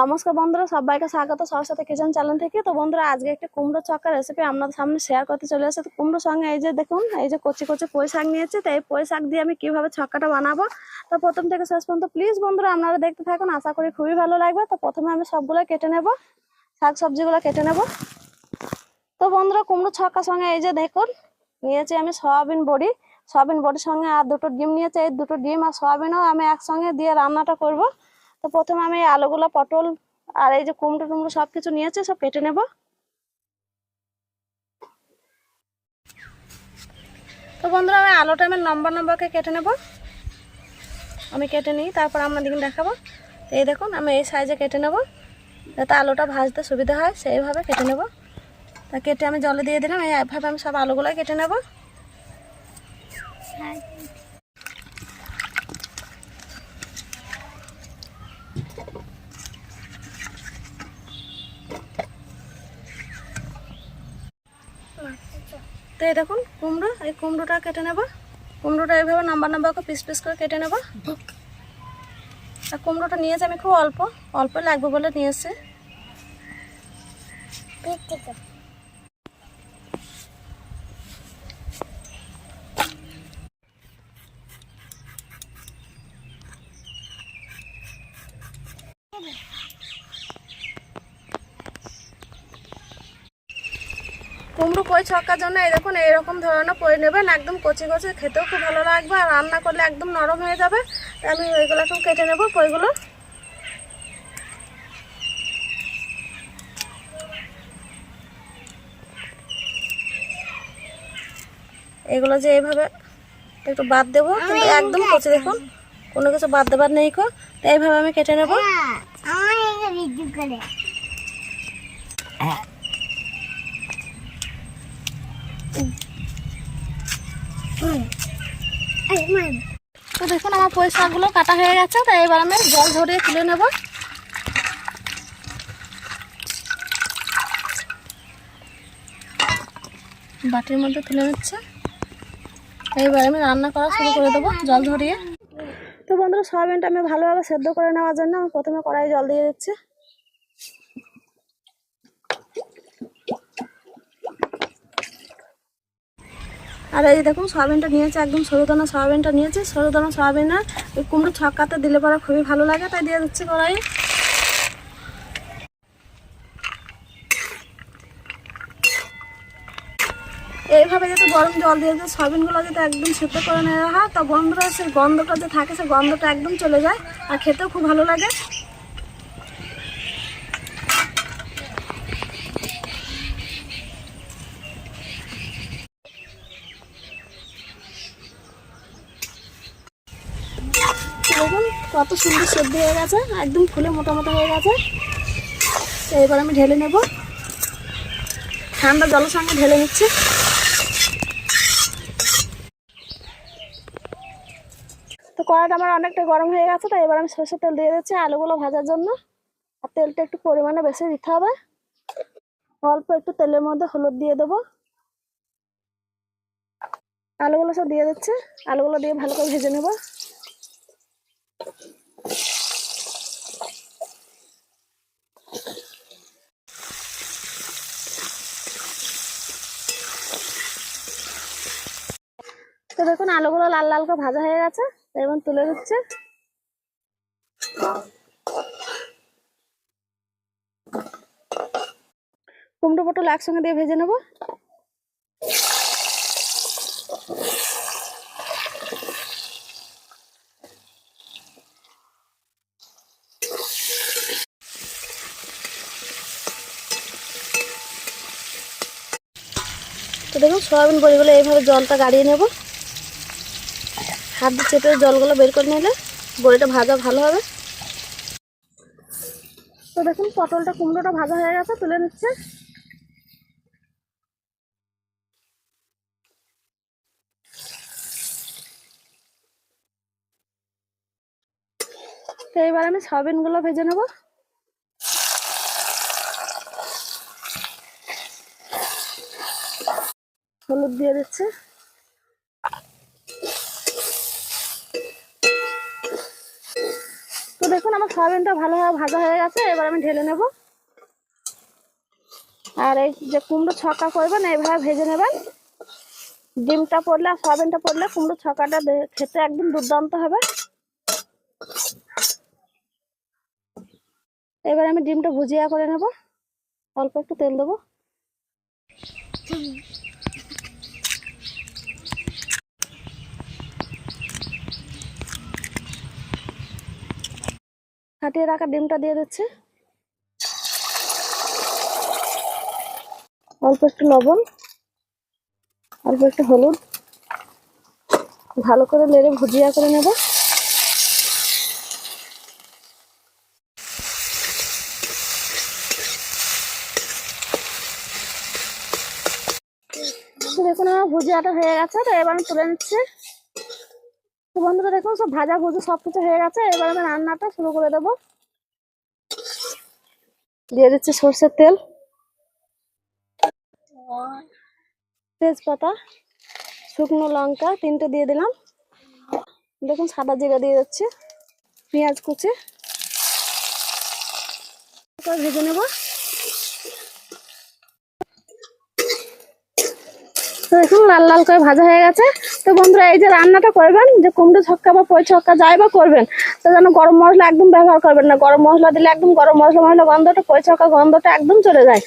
নমস্কার বন্ধুরা, সবাইকে স্বাগত। সরস্বতী কিচেন চ্যানেল থেকে। তো বন্ধুরা, আজকে একটা কুমড়ো চক্কা রেসিপি আপনাদের সামনে শেয়ার করতে চলে এসেছে তো কুমড়োর সঙ্গে এই যে দেখুন, এই যে কচি কচি পুঁই শাক নিয়েছে। তো এই পুঁই শাক দিয়ে আমি কীভাবে ছক্কাটা বানাবো? তো প্রথম থেকে শেষ পর্যন্ত প্লিজ বন্ধুরা, আপনারা দেখতে থাকুন। আশা করি খুবই ভালো লাগবে। তো প্রথমে আমি সবগুলো কেটে নেব। শাক সবজিগুলো কেটে নেব। তো বন্ধুরা, কুমড়ো ছক্কার সঙ্গে এই যে দেখুন, নিয়েছি আমি সয়াবিন বড়ি। সয়াবিন বড়ির সঙ্গে আর দুটো ডিম নিয়েছি। এই দুটো ডিম আর সয়াবিনও আমি একসঙ্গে দিয়ে রান্নাটা করব। তো প্রথমে আমি আলুগুলো, পটল আর এই যে কুমড়ো টুমড়ো সব কিছু নিয়েছে, সব কেটে নেব। তো বন্ধুরা, আমি আলুটা আমি লম্বা লম্বাকে কেটে নেব। আমি কেটে নিই, তারপর আপনাদেরকে দেখাবো। এই দেখুন, আমি এই সাইজে কেটে নেব। যাতে আলুটা ভাজতে সুবিধা হয়, সেইভাবে কেটে নেব। তা কেটে আমি জলে দিয়ে দিলাম, এইভাবে আমি সব আলুগুলো কেটে নেব। তো এই দেখুন, কুমড়ো, এই কুমড়োটা কেটে নেব। কুমড়োটা এইভাবে নাম্বার নাম্বার করে পিস পিস করে কেটে নেব। আর কুমড়োটা নিয়েছি আমি খুব অল্প অল্প লাগবে বলে নিয়েছি। কুমড়ো পই ছক্কার জন্য এই দেখুন এইরকম ধরনের পই নেবেন। একদম কচি কচি খেতেও খুব ভালো লাগবে। আর রান্না করলে একদম নরম হয়ে যাবে। আমি ওইগুলো এখন কেটে নেব পইগুলো এগুলো যে এইভাবে একটু বাদ দেবো কিন্তু একদম কচি দেখুন কোনো কিছু বাদ দেবার নেই কো। তো এইভাবে আমি কেটে নেব। তো দেখুন, আমার পুঁই শাকগুলো কাটা হয়ে গেছে, তাই এবার আমি জল ঝরিয়ে তুলে নেব। বাটির মধ্যে তুলে নিচ্ছে। এইবার আমি রান্না করা শুরু করে দেবো, জল ঝরিয়ে। তো বন্ধুরা, সয়াবিনটা আমি ভালোভাবে সেদ্ধ করে নেওয়ার জন্য আমি প্রথমে কড়াই জল দিয়ে দিচ্ছি। আর এই দেখুন, সয়াবিনটা নিয়েছে, একদম সরু দানা সয়াবিনটা নিয়েছে। সরু দানা সয়াবিনা ওই কুমড়ো ছক্কাতে দিলে পরে খুবই ভালো লাগে, তাই দিয়ে দিচ্ছি কড়াই। এইভাবে যাতে গরম জল দিয়ে যে সয়াবিনগুলো যাতে একদম সেদ্ধ করে নেওয়া হয়, তা গন্ধটা, সেই গন্ধটা যে থাকে, সেই গন্ধটা একদম চলে যায়, আর খেতেও খুব ভালো লাগে দেখুন কত সুন্দর সেদ্ধ হয়ে গেছে, একদম ফুলে মোটা মোটা হয়ে গেছে। এবার আমি ঢেলে নেব। ঠান্ডা জলের সঙ্গে ঢেলে নিচ্ছি। তো কড়াটা আমার অনেকটা গরম হয়ে গেছে তো এবার আমি সরষের তেল দিয়ে দিচ্ছি আলুগুলো ভাজার জন্য। আর তেলটা একটু পরিমাণে বেশি দিতে হবে। অল্প একটু তেলের মধ্যে হলুদ দিয়ে দেবো। আলুগুলো সব দিয়ে দিচ্ছে। আলুগুলো দিয়ে ভালো করে ভেজে নেব। তো দেখুন আলুগুলো লাল লাল করে ভাজা হয়ে গেছে এবং তুলে দিচ্ছে কুমড়ো পটল একসঙ্গে দিয়ে ভেজে নেব। তো দেখুন সয়াবিন বড়িগুলো এইভাবে জলটা গাড়িয়ে নেব। হাত দিয়ে চেপে জলগুলো বের করে নিলে বড়িটা ভাজা ভালো হবে। তো দেখুন, পটলটা কুমড়োটা ভাজা হয়ে গেছে, তুলে নিচ্ছে। তো এবার আমি সয়াবিনগুলো ভেজে নেব। হলুদ দিয়ে দিচ্ছে। আমার সয়াবিনটা ভালোভাবে ভাজা হয়ে গেছে, এবার আমি ঢেলে নেব। আর এই যে কুমড়ো ছকা করবেন এইভাবে ভেজে নেবেন ডিমটা পড়লে আর সয়াবিনটা পড়লে কুমড়ো ছকাটা খেতে একদম দুর্দান্ত হবে। এবার আমি ডিমটা ভুজিয়া করে নেব। অল্প একটু তেল দেবো। ফাটিয়ে রাখা ডিমটা দিয়ে দিচ্ছি। অল্প একটু লবণ, অল্প একটু হলুদ। ভালো করে নেড়ে ভুজিয়া করে নেব। দেখুন আমার ভুজিয়াটা হয়ে গেছে, তো এবার তুলে নিচ্ছি। বন্ধুরা দেখুন, সব ভাজা ভুজি সব কিছু হয়ে গেছে। এবার আমি রান্নাটা শুরু করে দেবো। দিয়ে দিচ্ছি সর্ষের তেল। তেজপাতা, শুকনো লঙ্কা, তিনটে দিয়ে দিলাম। দেখুন, সাদা জিরা দিয়ে যাচ্ছে পেঁয়াজ কুচি। ভেজে নেব। তো দেখুন লাল লাল করে ভাজা হয়ে গেছে। তো বন্ধুরা, এই যে রান্নাটা করবেন, যে কুমড়ো ছক্কা বা পই ছক্কা যাই বা করবেন, তো যেন গরম মশলা একদম ব্যবহার করবেন না। গরম মশলা দিলে একদম গরম মশলা মশলা গন্ধটা, পই ছক্কা গন্ধটা একদম চলে যায়।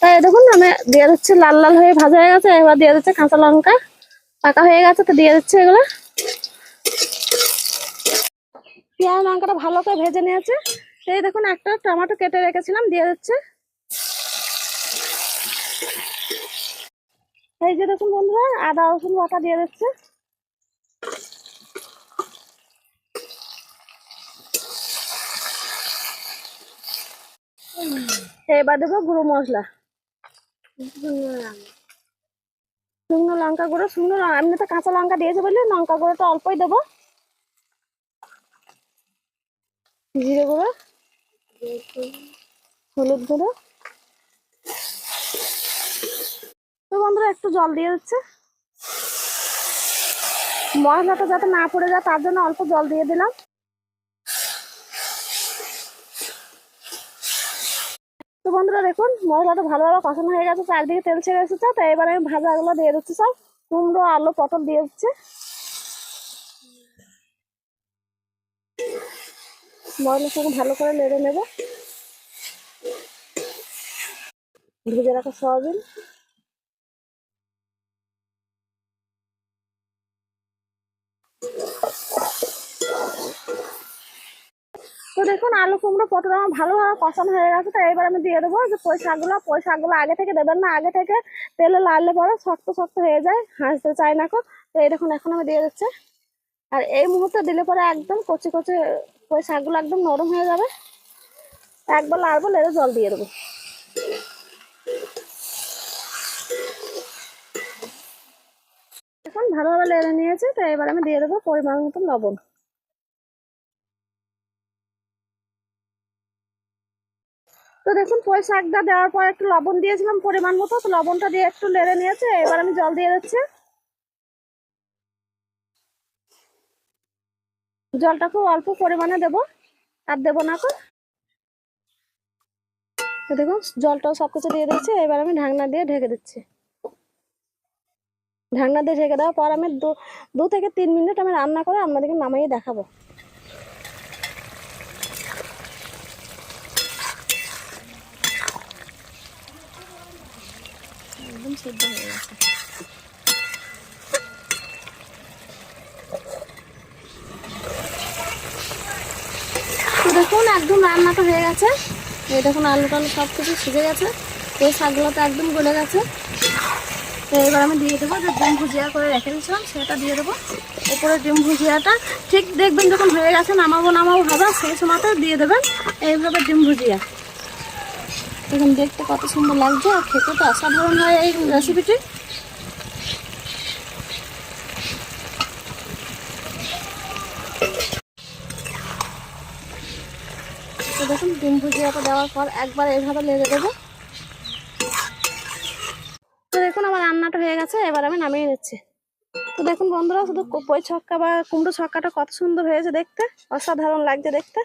তাই দেখুন, আমি দিয়ে দিচ্ছি লাল লাল হয়ে ভাজা হয়ে গেছে, এবার দিয়ে দিচ্ছে কাঁচা লঙ্কা, পাকা হয়ে গেছে, তো দিয়ে দিচ্ছে এগুলো। পেঁয়াজ লঙ্কাটা ভালো করে ভেজে নিয়েছে। এই দেখুন, একটা টমেটো কেটে রেখেছিলাম, দিয়ে দিচ্ছে। এই যে দেখুন বন্ধুরা, আদা, রসুন বাটা দিয়ে দিচ্ছে। এবার দেবো গুঁড়ো মশলা। শুকনো লঙ্কা গুঁড়ো, শুকনো লঙ্কা এমনি তো কাঁচা লঙ্কা দিয়েছে বলে লঙ্কা গুঁড়োটা অল্পই দেবো। জিরে গুঁড়ো, হলুদ গুঁড়ো। তো বন্ধুরা, একটু জল দিয়ে দিচ্ছে। মশলাটা যাতে না পড়ে যায়, তার জন্য অল্প জল দিয়ে দিলাম। তো বন্ধুরা, দেখুন মশলাটা ভালোভাবে কষানো হয়ে গেছে, চারদিকে তেল ছেড়ে এসেছে। তো এবার আমি ভাজাগুলো দিয়ে দিচ্ছি সব। কুমড়ো, আলু, পটল দিয়ে দিচ্ছে। মশলার সঙ্গে ভালো করে নেড়ে নেব। ভেজে রাখা সয়াবিন। তো দেখুন, আলু, কুমড়ো পটল আমার ভালোভাবে কষানো হয়ে গেছে, তো এবার আমি দিয়ে দেবো যে পই শাকগুলো। পই শাকগুলো আগে থেকে দেবেন না, আগে থেকে তেলে লাড়লে পরে শক্ত শক্ত হয়ে যায়, হাসতে চায় না কো তো এই দেখুন, এখন আমি দিয়ে দিচ্ছে। আর এই মুহূর্তে দিলে পরে একদম কচি কচি পই শাকগুলো একদম নরম হয়ে যাবে। একবার লাড়বো লেড়ে জল দিয়ে দেবো। এখন ভালোভাবে লেড়ে নিয়েছে, তো এবার আমি দিয়ে দেবো পরিমাণ মতো লবণ। তো দেখুন পুঁই শাকটা দেওয়ার পর একটু লবণ দিয়েছিলাম পরিমাণ মতো, তো লবণটা দিয়ে একটু লেড়ে নিয়েছে, এবার আমি জল দিয়ে দিচ্ছি। জলটা খুব অল্প পরিমাণে দেবো, আর দেবো না তো তো দেখুন, জলটাও সব কিছু দিয়ে দিচ্ছি এবার আমি ঢাকনা দিয়ে ঢেকে দিচ্ছি। ঢাকনা দিয়ে ঢেকে দেওয়ার পর আমি দু থেকে তিন মিনিট আমি রান্না করে আপনাদেরকে নামিয়ে দেখাবো। সিদ্ধ হয়ে গেছে। তো দেখুন, একদম হয়ে গেছে। এই দেখুন, আলু টালু সব কিছু সিজে গেছে। এই শাকগুলো তো একদম গলে গেছে। তো এবার আমি দিয়ে দেবো যে ডিম ভুজিয়া করে রেখে দিয়েছিলাম, সেটা দিয়ে দেবো। উপরে ডিম ভুজিয়াটা ঠিক দেখবেন যখন হয়ে গেছে, নামাবো নামাবো ভাবা সেই সময়তে দিয়ে দেবেন। এইভাবে ডিম ভুজিয়া। দেখুন দেখতে কত সুন্দর লাগছে, আর খেতে তো অসাধারণ হয় এই রেসিপিটি তো দেখুন, ডিম ভুজিয়াটা দেওয়ার পর একবার এইভাবে লেগে দেবো। তো দেখুন, আমার রান্নাটা হয়ে গেছে, এবার আমি নামিয়ে নিচ্ছি। তো দেখুন বন্ধুরা, শুধু পই ছক্কা বা কুমড়ো ছক্কাটা কত সুন্দর হয়েছে দেখতে, অসাধারণ লাগছে দেখতে।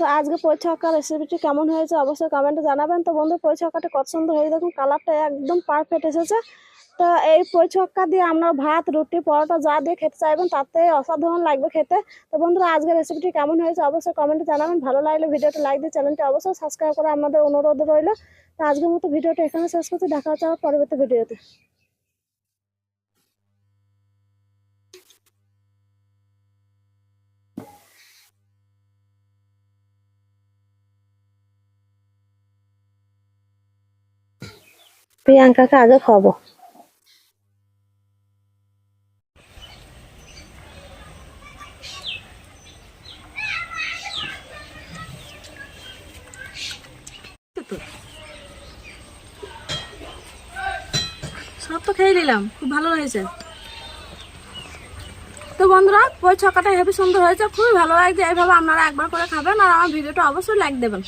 তো আজকে ছক্কা রেসিপিটি কেমন হয়েছে অবশ্যই কমেন্টে জানাবেন। তো বন্ধু পই ছক্কাটা কত সুন্দর হয়েছে? দেখুন, কালারটা একদম পারফেক্ট এসেছে। তো এই ছক্কা দিয়ে আপনার ভাত, রুটি, পরোটা যা দিয়ে খেতে চাইবেন, তাতে অসাধারণ লাগবে খেতে। তো বন্ধুরা, আজকের রেসিপিটি কেমন হয়েছে অবশ্যই কমেন্টে জানাবেন। ভালো লাগলে ভিডিওটা লাইক দিয়ে চ্যানেলটি অবশ্যই সাবস্ক্রাইব করে আমাদের অনুরোধ রইল। তো আজকের মতো ভিডিওটা এখানে শেষ করছি। দেখা হচ্ছে আবার পরবর্তী ভিডিওতে। প্রিয়াঙ্কাকে আগে খাব সব তো খেয়ে নিলাম, খুব ভালো হয়েছে। তো বন্ধুরা, ওই ছকাটা হেবি সুন্দর হয়েছে, খুবই ভালো লাগছে। এইভাবে আপনারা একবার করে খাবেন আর আমার ভিডিওটা অবশ্যই লাইক দেবেন।